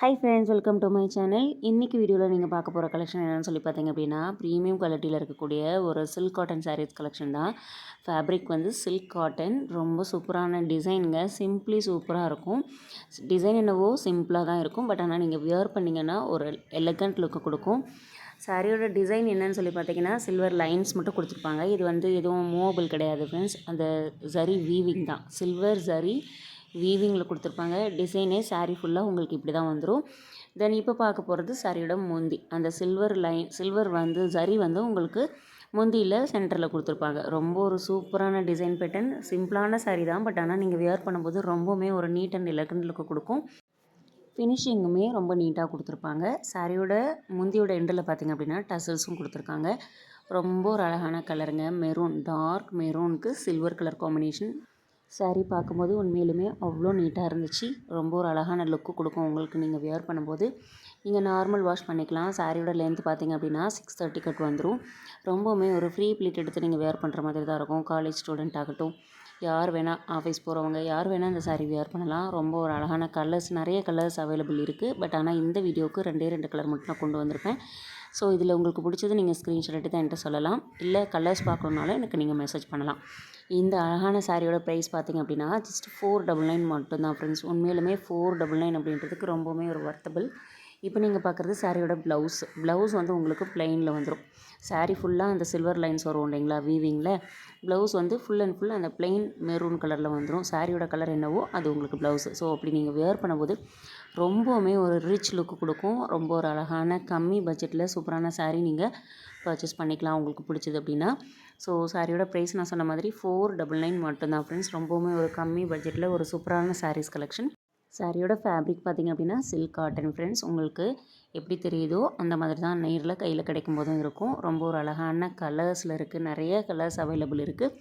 Hi friends welcome to my channel இன்றைக்கி வீடியோவில் நீங்கள் பார்க்க போகிற கலெக்ஷன் என்னென்னு சொல்லி பார்த்தீங்க அப்படின்னா ப்ரீமியம் குவாலிட்டியில் இருக்கக்கூடிய ஒரு சில்க் காட்டன் சாரீஸ் கலெக்ஷன் தான். ஃபேப்ரிக் வந்து சில்க் காட்டன் ரொம்ப சூப்பரான டிசைனுங்க சிம்பிளி சூப்பராக இருக்கும். டிசைன் என்னவோ சிம்பிளாக தான் இருக்கும் பட் ஆனால் நீங்கள் வியர் பண்ணிங்கன்னா ஒரு எலகண்ட் லுக்கு கொடுக்கும். சாரியோட டிசைன் என்னன்னு சொல்லி பார்த்தீங்கன்னா சில்வர் லைன்ஸ் மட்டும் கொடுத்துருப்பாங்க. இது வந்து எதுவும் மூவபிள் கிடையாது ஃப்ரெண்ட்ஸ் அந்த ஜரி வீவிங் தான். சில்வர் ஜரி வீவிங்கில் கொடுத்துருப்பாங்க. டிசைனே சாரீ ஃபுல்லாக உங்களுக்கு இப்படி தான் வந்துடும் தென் இப்போ பார்க்க போகிறது சாரியோட முந்தி. அந்த சில்வர் லைன் சில்வர் வந்து சரி வந்து உங்களுக்கு முந்தியில் சென்டரில் கொடுத்துருப்பாங்க. ரொம்ப ஒரு சூப்பரான டிசைன் பேட்டர்ன் சிம்பிளான சாரீ தான். பட் ஆனால் நீங்கள் வியர் பண்ணும்போது ரொம்பவுமே ஒரு நீட் அண்ட் இலக்கண்டுக்கு கொடுக்கும். ஃபினிஷிங்குமே ரொம்ப நீட்டாக கொடுத்துருப்பாங்க. சாரியோட முந்தியோட எண்டில் பார்த்திங்க அப்படின்னா டசல்ஸும் கொடுத்துருக்காங்க. ரொம்ப ஒரு அழகான கலருங்க மெரூன் டார்க் மெரூனுக்கு சில்வர் கலர் காம்பினேஷன் சாரீ பார்க்கும்போது உண்மையிலுமே அவ்வளோ நீட்டாக இருந்துச்சு. ரொம்ப ஒரு அழகான லுக்கு கொடுக்கும். உங்களுக்கு நீங்கள் வியர் பண்ணும்போது. நீங்கள் நார்மல் வாஷ் பண்ணிக்கலாம். சாரியோட லென்த் பார்த்திங்க அப்படின்னா சிக்ஸ் தேர்ட்டி கட் வந்துடும் ரொம்பவுமே ஒரு ஃப்ரீ ப்ளீட் எடுத்து நீங்கள் வேர் பண்ணுற மாதிரி தான் இருக்கும். காலேஜ் ஸ்டூடெண்ட் ஆகட்டும் யார் வேணால் ஆஃபீஸ் போகிறவங்க யார் வேணால் இந்த சாரீ வியர் பண்ணலாம். ரொம்ப ஒரு அழகான கலர்ஸ் நிறைய கலர்ஸ் அவைலபிள் இருக்குது பட் ஆனால் இந்த வீடியோவுக்கு ரெண்டே ரெண்டு கலர் மட்டும் நான் கொண்டு வந்திருப்பேன். ஸோ இதில் உங்களுக்கு பிடிச்சது நீங்கள் ஸ்க்ரீன்ஷாட் எடுத்து என்கிட்ட சொல்லலாம். இல்லை கலர்ஸ் பார்க்கணுன்னாலும் எனக்கு நீங்கள் மெசேஜ் பண்ணலாம். இந்த அழகான சாரியோட ப்ரைஸ் பார்த்திங்க அப்படின்னா ஜஸ்ட் ஃபோர் டபுள் நைன் மட்டும்தான் ஃப்ரெண்ட்ஸ் உண்மையிலுமே ஃபோர் டபுள் நைன் அப்படின்றதுக்கு ரொம்பவுமே ஒரு வர்த்தபிள் இப்போ நீங்கள் பார்க்குறது சாரியோட ப்ளவுஸ் ப்ளவுஸ் வந்து உங்களுக்கு ப்ளைனில் வந்துடும் சாரீ ஃபுல்லாக அந்த சில்வர் லைன்ஸ் வரும் இல்லைங்களா வீவிங்கில் ப்ளவுஸ் வந்து ஃபுல் அண்ட் ஃபுல் அந்த ப்ளைன் மெரூன் கலரில் வந்துடும் சாரியோட கலர் என்னவோ அது உங்களுக்கு ப்ளவுஸ் ஸோ அப்படி நீங்கள் வேர் பண்ணும்போது ரொம்பவுமே ஒரு ரிச் லுக்கு கொடுக்கும். ரொம்ப ஒரு அழகான கம்மி பட்ஜெட்டில் சூப்பரான சாரீ நீங்கள் பர்ச்சேஸ் பண்ணிக்கலாம் உங்களுக்கு பிடிச்சது அப்படின்னா. ஸோ சாரியோட ப்ரைஸ் நான் சொன்ன மாதிரி ஃபோர் டபுள் நைன் மட்டும்தான் ஃப்ரெண்ட்ஸ் ரொம்பவுமே ஒரு கம்மி பட்ஜெட்டில் ஒரு சூப்பரான சாரீஸ் கலெக்ஷன் சாரியோட ஃபேப்ரிக் பார்த்திங்க அப்படின்னா சில்க் காட்டன் ஃப்ரெண்ட்ஸ் உங்களுக்கு எப்படி தெரியுதோ அந்த மாதிரி தான் நேரில் கையில் கிடைக்கும் போதும் இருக்கும். ரொம்ப ஒரு அழகான கலர்ஸில் இருக்குது நிறைய கலர்ஸ் அவைலபிள் இருக்குது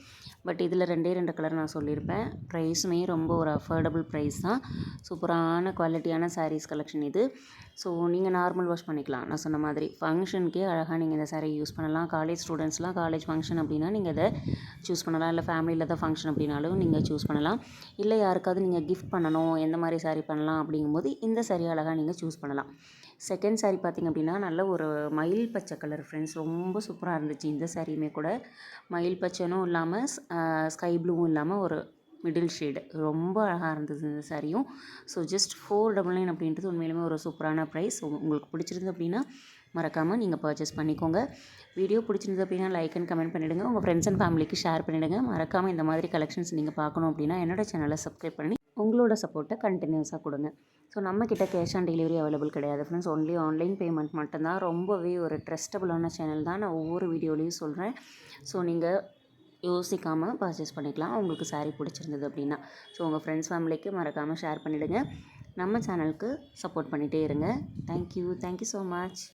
பட் இதில் ரெண்டே ரெண்டு கலர் நான் சொல்லியிருப்பேன். ப்ரைஸுமே ரொம்ப ஒரு அஃபோர்டபுள் ப்ரைஸ் தான். சூப்பரான குவாலிட்டியான சாரீஸ் கலெக்ஷன் இது. ஸோ நீங்கள் நார்மல் வாஷ் பண்ணிக்கலாம். நான் சொன்ன மாதிரி ஃபங்க்ஷனுக்கே அழகாக நீங்கள் இந்த சாரீ யூஸ் பண்ணலாம். காலேஜ் ஸ்டூடெண்ட்ஸ்லாம் காலேஜ் ஃபங்க்ஷன் அப்படின்னா நீங்கள் இதை சூஸ் பண்ணலாம். இல்லை ஃபேமிலியில் தான் ஃபங்க்ஷன் அப்படின்னாலும் நீங்கள் சூஸ் பண்ணலாம். இல்லை யாருக்காவது நீங்கள் கிஃப்ட் பண்ணணும். எந்த மாதிரி சாரீ பண்ணலாம் அப்படிங்கும்போது இந்த சாரீ அழகாக நீங்கள் சூஸ் பண்ணலாம். செகண்ட் சாரீ பார்த்திங்க அப்படின்னா நல்ல ஒரு மயில் பச்சை கலர் ஃப்ரெண்ட்ஸ் ரொம்ப சூப்பராக இருந்துச்சு இந்த சாரியுமே கூட. மயில் பச்சைனும் இல்லாமல் ஸ்கை ப்ளூவும் இல்லாமல் ஒரு மிடில் ஷேடு ரொம்ப அழகாக இருந்தது இந்த சாரியும் so just four double nine அப்படின்றது உண்மையிலுமே ஒரு சூப்பரான ப்ரைஸ் உங்களுக்கு பிடிச்சிருந்து அப்படின்னா மறக்காமல் நீங்கள் பர்ச்சேஸ் பண்ணிக்கோங்க. வீடியோ பிடிச்சிருந்தது அப்படின்னா லைக் அண்ட் கமெண்ட் பண்ணிவிடுங்க உங்கள் ஃப்ரெண்ட்ஸ் அண்ட் ஃபேமிலிக்கு ஷேர் பண்ணிவிடுங்க மறக்காமல் இந்த மாதிரி கலெக்ஷன்ஸ் நீங்கள் பார்க்கணும் அப்படின்னா என்னோடய சேனலை சப்ஸ்கிரைப் பண்ணி உங்களோட சப்போர்ட்டை கண்டினியூஸாக கொடுங்க. ஸோ நம்மக்கிட்ட கேஷ் ஆன் டெலிவரி அவைலபிள் கிடையாது ஃப்ரெண்ட்ஸ் ஒன்லி ஆன்லைன் பேமெண்ட் மட்டும்தான். ரொம்பவே ஒரு ட்ரஸ்டபுளான சேனல் தான் நான் ஒவ்வொரு வீடியோலையும் சொல்கிறேன் ஸோ நீங்கள் யோசிக்காமல் பர்ச்சேஸ் பண்ணிக்கலாம். உங்களுக்கு சாரீ பிடிச்சிருந்தது அப்படின்னா. ஸோ உங்கள் ஃப்ரெண்ட்ஸ் ஃபேமிலிக்கு மறக்காமல் ஷேர் பண்ணிவிடுங்க நம்ம சேனலுக்கு சப்போர்ட் பண்ணிகிட்டே இருங்க. Thank you thank you so much